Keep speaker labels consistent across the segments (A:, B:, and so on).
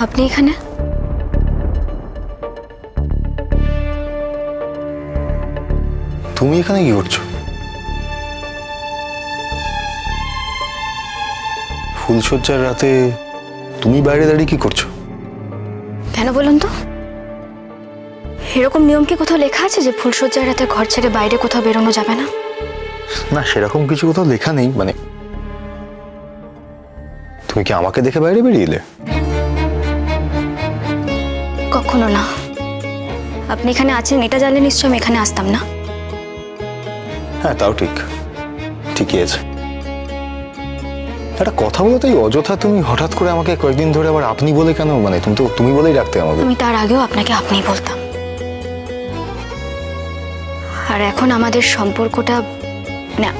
A: আপনি এখানে?
B: তুমি এখানে কি করছ? ফুলশয্যার রাতে তুমি বাইরে দাঁড়িয়ে কি করছ?
A: কেন বলুন তো? এরকম নিয়ম কি কোথাও লেখা আছে যে ফুলসজ্জার রাতে ঘর ছেড়ে বাইরে কোথাও বেরোনো যাবে না?
B: না সেরকম কিছু কোথাও লেখা নেই মানে তুমি কি আমাকে দেখে বাইরে বেরিয়ে এলে?
A: কখনো না। আপনি এখানে আছেন এটা জানলে নিশ্চয় আমি এখানে আসতাম না।
B: হ্যাঁ তাও ঠিক। ঠিকই আছে। একটা কথা বলো তাই অযথা তুমি হঠাৎ করে আমাকে কয়েকদিন ধরে আবার আপনি বলে কেন মানে তুমি তো তুমি বলেই রাখতে আমাকে।
A: আমি তার আগেও আপনাকে আপনিই বলতাম। আর এখন আমাদের সম্পর্কটা না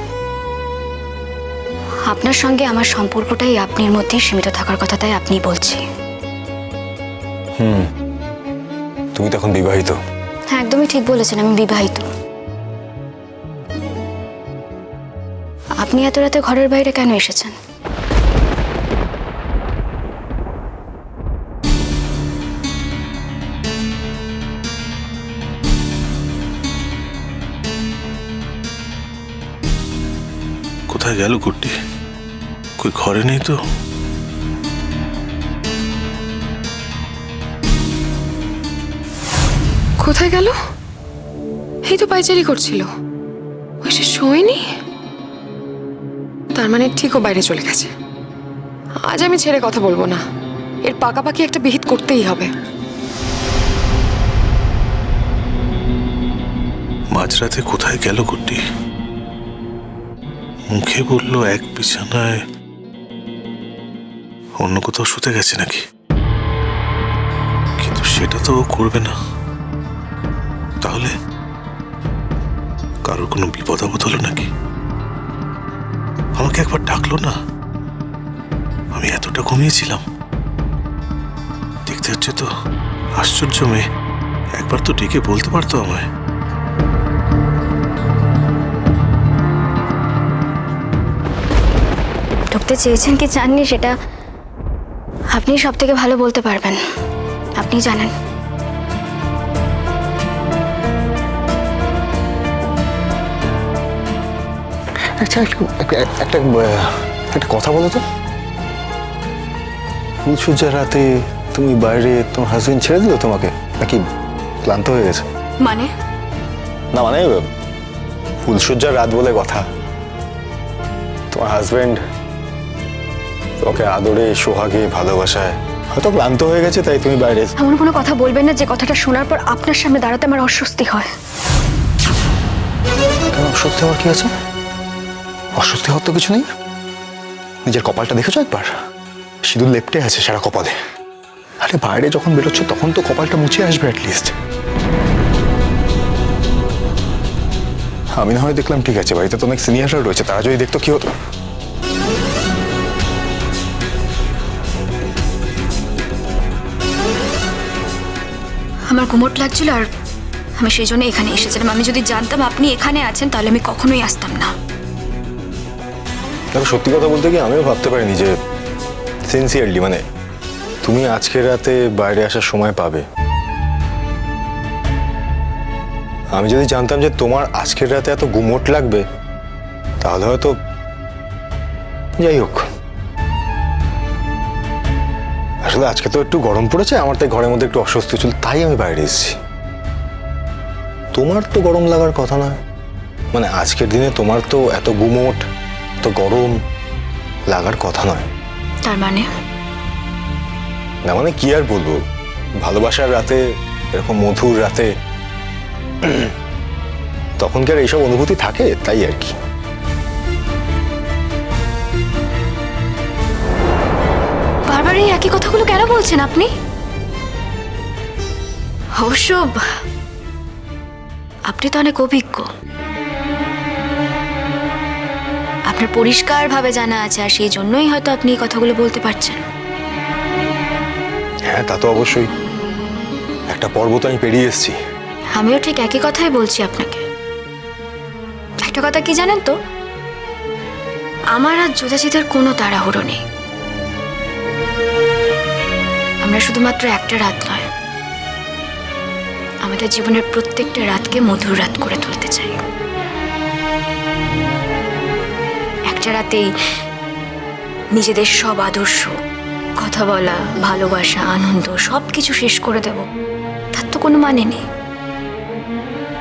A: আপনার সঙ্গে আমার সম্পর্কটাই আপনির মধ্যেই সীমিত থাকার কথা তাই আপনি বলছি।
B: হুম। তুমি তখন বিবাহিত।
A: হ্যাঁ একদমই ঠিক বলেছেন আমি বিবাহিত। আপনি এত রাতে ঘরের বাইরে কেন এসেছেন?
C: কোথায় গেল কুট্টি? কই ঘরে নেই তো?
D: কোথায় গেল? এই তো পাইচারি করছিল। ওই সে শোয়নি? তার মানে ঠিকও বাইরে চলে গেছে। আজ আমি ছেড়ে কথা বলব না। এর পাকাপাকি একটা বিহিত করতেই হবে।
C: মাঝরাতে কোথায় গেল কুট্টি মুখে বলল এক বিছানায় অন্য কোথাও শুতে গেছে নাকি? কিন্তু সেটা তো করবে না। তাহলে কারোর কোনো বিপদ আপদ হলো নাকি? আমাকে একবার ডাকলো না? আমি এতটা ঘুমিয়েছিলাম। দেখতে হচ্ছে তো, আশ্চর্য মেয়ে। একবার তো ডেকে বলতে পারতো আমায়।
A: ঢুকতে চেয়েছেন কি চাননি সেটা আপনি সব থেকে ভালো বলতে পারবেন। আপনি জানেন।
B: আচ্ছা একটু একটা একটা কথা বলো তো। ফুলসজ্জার রাতে তুমি বাইরে তোমার হাজবেন্ড ছেড়ে দিল তোমাকে? নাকি ক্লান্ত হয়ে গেছে?
A: মানে?
B: না মানে আহ, ফুলসজ্জার রাত বলে কথা। তোমার হাজবেন্ড তোমাকে আদরে সোহাগে ভালোবাসায় হয়তো ক্লান্ত হয়ে গেছে তাই তুমি বাইরে
A: এমন কোনো কথা বলবেন না যে কথাটা শোনার পর আপনার সামনে দাঁড়াতে আমার অস্বস্তি হয়।
B: অস্বস্তি হওয়ার কি আছে? অস্বস্তি হওয়ার তো কিছু নেই। নিজের কপালটা দেখেছ একবার? সিঁদুর লেপটে আছে সারা কপালে। আরে বাইরে যখন বেরোচ্ছ, তখন তো কপালটা মুছে আসবে অ্যাটলিস্ট আমি না হয় দেখলাম ঠিক আছে, বাড়িতে তো অনেক সিনিয়ররা রয়েছে, তারা যদি দেখতো কি হতো?
A: আমার গুমট লাগছিল আর আমি সেই জন্য এখানে এসেছিলাম। আমি যদি জানতাম আপনি এখানে আছেন, তাহলে আমি কখনোই আসতাম না।
B: দেখো, সত্যি কথা বলতে কি আমিও ভাবতে পারিনি যে সিনসিয়ারলি মানে তুমি আজকের রাতে বাইরে আসার সময় পাবে। আমি যদি জানতাম যে তোমার আজকের রাতে এত গুমোট লাগবে, তাহলে হয়তো যাই হোক। আসলে আজকে তো একটু গরম পড়েছে, আমার তাই ঘরের মধ্যে একটু অস্বস্তি ছিল তাই আমি বাইরে এসেছি। তোমার তো গরম লাগার কথা না মানে আজকের দিনে তোমার তো এত গুমোট এত গরম লাগার কথা নয়।
A: তার মানে?
B: না মানে কি আর বলব? ভালোবাসার রাতে এরকম মধুর রাতে তখন কি আর এইসব অনুভূতি থাকে? তাই আর কি।
A: বারবার এই একই কথাগুলো কেন বলছেন আপনি? অবশ্য আপনি তো অনেক অভিজ্ঞ। আপনার পরিষ্কারভাবে জানা আছে আর সেই জন্যই হয়তো আপনি এই কথাগুলো বলতে পারছেন।
B: হ্যাঁ তা তো অবশ্যই। একটা পর্বত আমি পেরিয়ে এসেছি।
A: আমিও ঠিক একই কথাই বলছি আপনাকে। একটা কথা কি জানেন তো? আমার আর জোদাচিদের কোনো তাড়াহুড়ো নেই। আমরা শুধুমাত্র একটা রাত নয় আমাদের জীবনের প্রত্যেকটা রাতকে মধুর রাত করে তুলতে চাই। রাতেই নিজেদের সব আদর্শ, কথা বলা, ভালোবাসা, আনন্দ সব কিছু শেষ করে দেব। তার তো কোনো মানে নেই।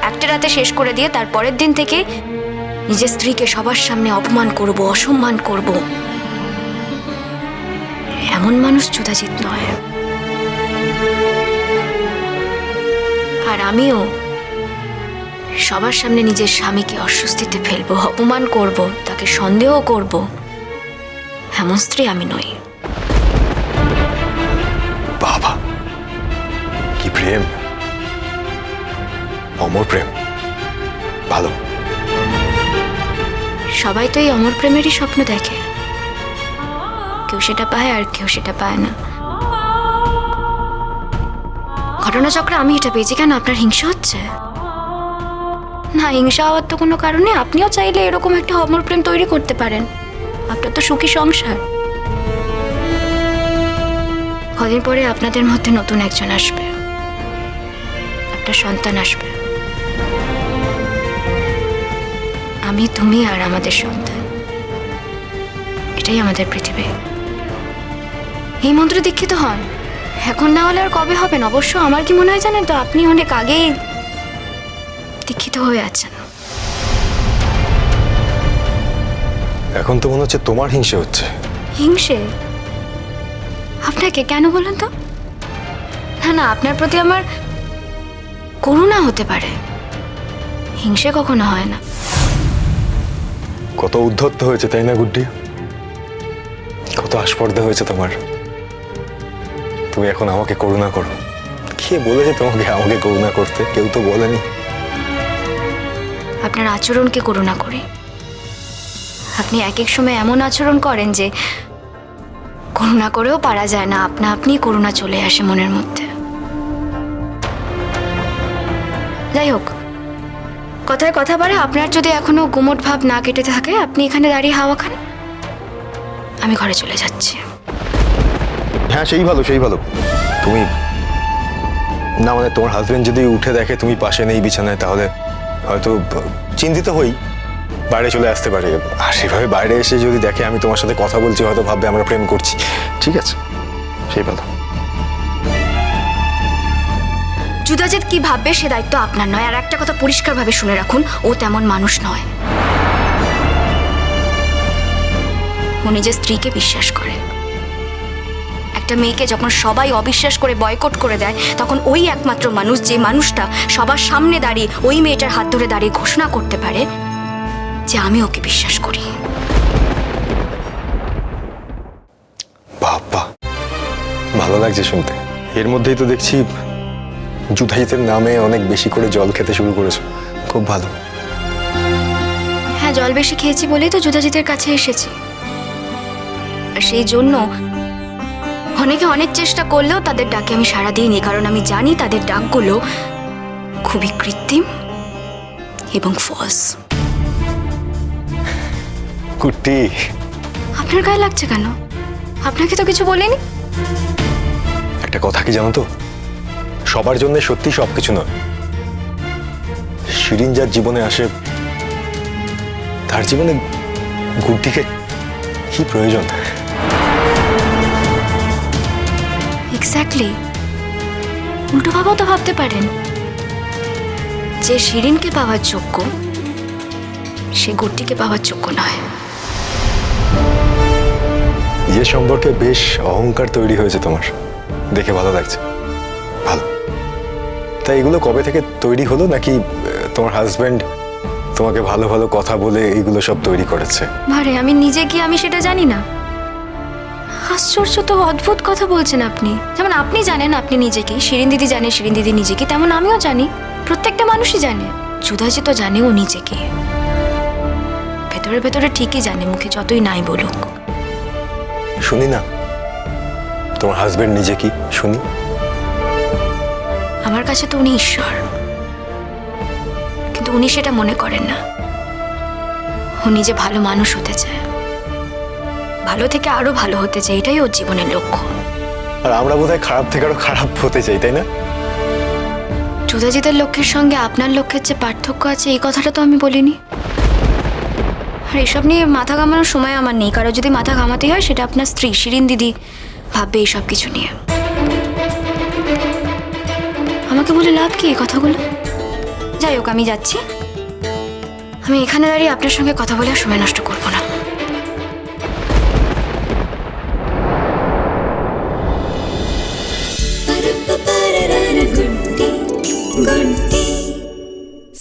A: একটা রাতে শেষ করে দিয়ে তার পরের দিন থেকে নিজের স্ত্রীকে সবার সামনে অপমান করব, অসম্মান করব। এমন মানুষ যুদাজিৎ নয়। আর আমিও সবার সামনে নিজের স্বামীকে অস্বস্তিতে ফেলব অপমান করব তাকে সন্দেহ করব এমন স্ত্রী আমি নই।
B: বাবা কি প্রেম? অমর প্রেম। ভালো।
A: সবাই তো এই অমর প্রেমেরই স্বপ্ন দেখে। কেউ সেটা পায় আর কেউ সেটা পায় না। ঘটনাচক্রে আমি এটা পেয়েছি কেন? আপনার হিংসা হচ্ছে? না, হিংসা হওয়ার তো কোনো কারণে আপনিও চাইলে এরকম একটা অমর প্রেম তৈরি করতে পারেন। আপনার তো সুখী সংসার। কদিন পরে আপনাদের মধ্যে নতুন একজন আসবে। একটা সন্তান আসবে। আমি, তুমি আর আমাদের সন্তান। এটাই আমাদের পৃথিবী। এই মন্ত্র দীক্ষিত হন। এখন না হলে আর কবে হবেন? অবশ্য আমার কি মনে হয় জানেন তো? আপনি অনেক আগেই দীক্ষিত হয়ে আছেন।
B: এখন তো মনে হচ্ছে তোমার হিংসে হচ্ছে।
A: হিংসে? আপনাকে কেন বলুন তো? না না আপনার প্রতি আমার করুণা হতে পারে। হিংসে কখনো হয় না।
B: কত উদ্ধত্ত হয়েছে তাই না গুড্ডি? কত আস্পর্ধা হয়েছে তোমার। তুমি এখন আমাকে করুণা করো। কে বলেছে তোমাকে আমাকে করুণা করতে? কেউ তো বলেনি।
A: আপনার আচরণকে করুণা করে। আপনি এক এক সময় এমন আচরণ করেন যে করুণা করেও পারা যায় না, আপনা আপনি করুণা চলে আসে মনের মধ্যে। যাই হোক, কথায় কথা বাড়ে আপনার যদি এখনও গুমট ভাব না কেটে থাকে, আপনি এখানে দাঁড়িয়ে হাওয়া খান। আমি ঘরে চলে যাচ্ছি।
B: হ্যাঁ সেই ভালো সেই ভালো। তুমি না মানে তোমার হাজবেন্ড যদি উঠে দেখে তুমি পাশে নেই বিছানায়, তাহলে হয়তো চিন্তিত হই, বাইরে চলে আসতে পারে। আর সেভাবে বাইরে এসে যদি দেখে আমি তোমার সাথে কথা বলছি, হয়তো ভাববে আমরা প্রেম করছি। ঠিক আছে? সেই ভালো
A: জুদাজেদ কি ভাববে সে দায়িত্ব আপনার নয়। আর একটা কথা পরিষ্কারভাবে শুনে রাখুন, ও তেমন মানুষ নয়। ও নিজের স্ত্রীকে বিশ্বাস করে। একটা মেয়েকে যখন সবাই অবিশ্বাস করে বয়কট করে দেয় তখন ওই একমাত্র মানুষ যে মানুষটা সবার সামনে দাঁড়িয়ে ওই মেয়েটার হাত ধরে দাঁড়িয়ে ঘোষণা করতে পারে যে আমি ওকে বিশ্বাস করি।
B: বাবা ভালো লাগছে শুনতে। এর মধ্যেই তো দেখছি জুধাইতের নামে অনেক বেশি করে জল খেতে শুরু করেছ। খুব ভালো।
A: হ্যাঁ জল বেশি খেয়েছি বলেই তো যুধাজিতের কাছে এসেছি। আর সেই জন্য অনেকে অনেক চেষ্টা করলেও তাদের ডাকে আমি সাড়া দিইনি কারণ আমি জানি তাদের ডাকগুলো খুবই কৃত্রিম এবং ফলস
B: কুট্টি।
A: আপনার গায়ে লাগছে কেন? আপনাকে তো কিছু বলিনি?
B: একটা কথা কি জানো তো? সবার জন্য সত্যি সব কিছু নয়। শিরিন যার জীবনে আসে তার জীবনে গুড্ডিকে কি প্রয়োজন?
A: এক্স্যাক্টলি উল্টো ভাবাও তো ভাবতে পারেন। যে শিরিনকে পাওয়ার যোগ্য সে গুট্টিকে পাওয়ার যোগ্য নয়।
B: নিজের সম্পর্কে বেশ অহংকার তৈরি হয়েছে তোমার দেখে ভালো লাগছে। ভালো। তা এগুলো কবে থেকে তৈরি হলো নাকি তোমার হাজবেন্ড তোমাকে ভালো ভালো কথা বলে এগুলো সব তৈরি করেছে?
A: আমি নিজে কি আমি সেটা জানি না। আশ্চর্য তো অদ্ভুত কথা বলছেন আপনি। যেমন আপনি জানেন আপনি নিজেকে শিরিন দিদি জানে শিরিন দিদি নিজে কি তেমন আমিও জানি। প্রত্যেকটা মানুষই জানে জুদাজি তো জানে ও নিজেকে। ভেতরে ভেতরে ঠিকই জানে মুখে যতই নাই বলুক।
B: শুনি না। তোমার হাজবেন্ড নিজে কি? শুনি।
A: আমার কাছে তো উনি ঈশ্বর। কিন্তু উনি সেটা মনে করেন না। উনি যে ভালো মানুষ হতে চায়। ভালো থেকে আরও ভালো হতে চাই এটাই ওর জীবনের লক্ষ্য।
B: আর আমরা বোধহয় খারাপ থেকে আরও খারাপ হতে চাই তাই না?
A: যুধাজিতের লক্ষ্যের সঙ্গে আপনার লক্ষ্যের যে পার্থক্য আছে এই কথাটা তো আমি বলিনি। আর এসব নিয়ে মাথা ঘামানোর সময় আমার নেই। কারও যদি মাথা ঘামাতে হয় সেটা আপনার স্ত্রী শিরিন দিদি ভাববে এইসব কিছু নিয়ে। আমাকে বলে লাভ কি এই কথাগুলো? যাই হোক আমি যাচ্ছি। আমি এখানে দাঁড়িয়ে আপনার সঙ্গে কথা বলে আর সময় নষ্ট করব না।